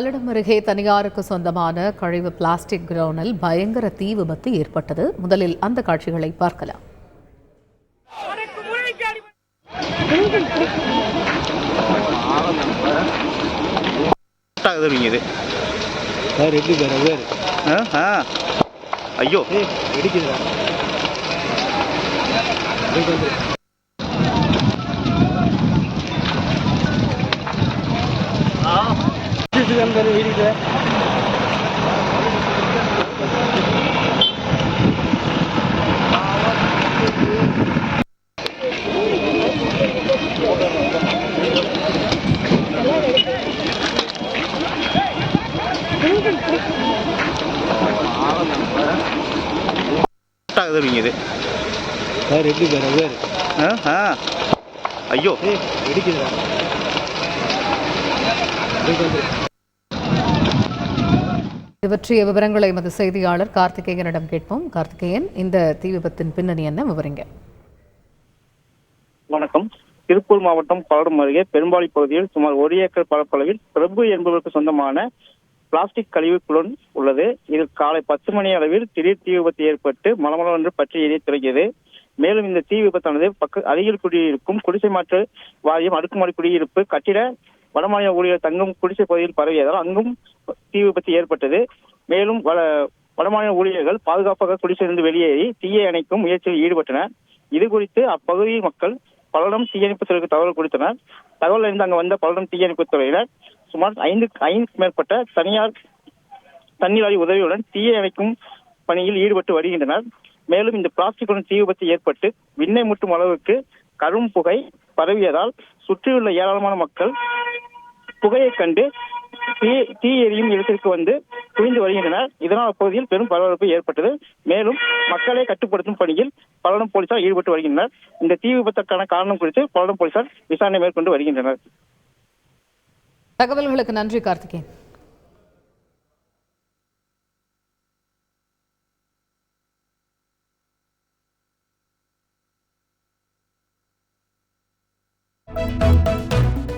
பல்லடம் அருகே தனியாருக்கு சொந்தமான கழிவு பிளாஸ்டிக் கிரவுனில் பயங்கர தீ விபத்து ஏற்பட்டது. முதலில் அந்த காட்சிகளை பார்க்கலாம். ஐயோ. வெடிக்கு வந்து வெடிக்குது ஆகுது இது. சார் எப்படி சார்? வேறு. ஆ ஐயோ. வெடிக்குதுடா. இது பற்றிய விவரங்களை எமது செய்தியாளர் கார்த்திகேயனிடம் கேட்போம். கார்த்திகேயன் இந்த தீ விபத்தின் பின்னணி என்ன? விவரிங்க. வணக்கம். திருப்பூர் மாவட்டம் பல்லடம் அருகே பெரும்பாலி பகுதியில் சுமார் ஒரு ஏக்கர் பரப்பளவில் பிரபு என்பவருக்கு சொந்தமான பிளாஸ்டிக் கழிவு குளோன் உள்ளது. இதில் காலை பத்து மணி அளவில் திடீர் தீ விபத்து ஏற்பட்டு மலமளவென்று பற்றி எரிய தொடங்கியது மேலும் இந்த தீ விபத்தானது பக்க அருகில் குடியிருக்கும் குடிசை மாற்று வாரியம் அடுக்குமாடி குடியிருப்பு கட்டிட வடமாநில ஊழியர் தங்கும் குடிசை பகுதியில் பரவியதால் அங்கும் தீ விபத்து ஏற்பட்டது. மேலும் வடமாநில ஊழியர்கள் பாதுகாப்பாக குடிசையிலிருந்து வெளியேறி தீயை அணைக்கும் முயற்சியில் ஈடுபட்டனர். இது குறித்து அப்பகுதி மக்கள் பல்லடம் தீயணைப்பு துறைக்கு தகவல் கொடுத்தனர். தகவல் அறிந்து அங்கு வந்த பல்லடம் தீயணைப்பு துறையினர் சுமார் ஐந்து ஐந்துக்கு மேற்பட்ட தனியார் தண்ணீர் உதவியுடன் தீயை அணைக்கும் பணியில் ஈடுபட்டு வருகின்றனர். மேலும் இந்த பிளாஸ்டிக்குடன் தீ விபத்து ஏற்பட்டு விண்ணை முட்டும் அளவுக்கு கரும் புகை பரவியதால் சுற்றியுள்ள ஏராளமான மக்கள் புகையைக் கண்டு தீ தீ எரியும் இடத்திற்கு வந்து குவிந்து வருகின்றனர். இதனால் அப்பகுதியில் பெரும் பரபரப்பு ஏற்பட்டது. மேலும் மக்களை கட்டுப்படுத்தும் பணியில் பல்லடம் போலீசார் ஈடுபட்டு வருகின்றனர். இந்த தீ விபத்திற்கான காரணம் குறித்து பல்லடம் போலீசார் விசாரணை மேற்கொண்டு வருகின்றனர். தகவல்களுக்கு நன்றி கார்த்திகேயன்.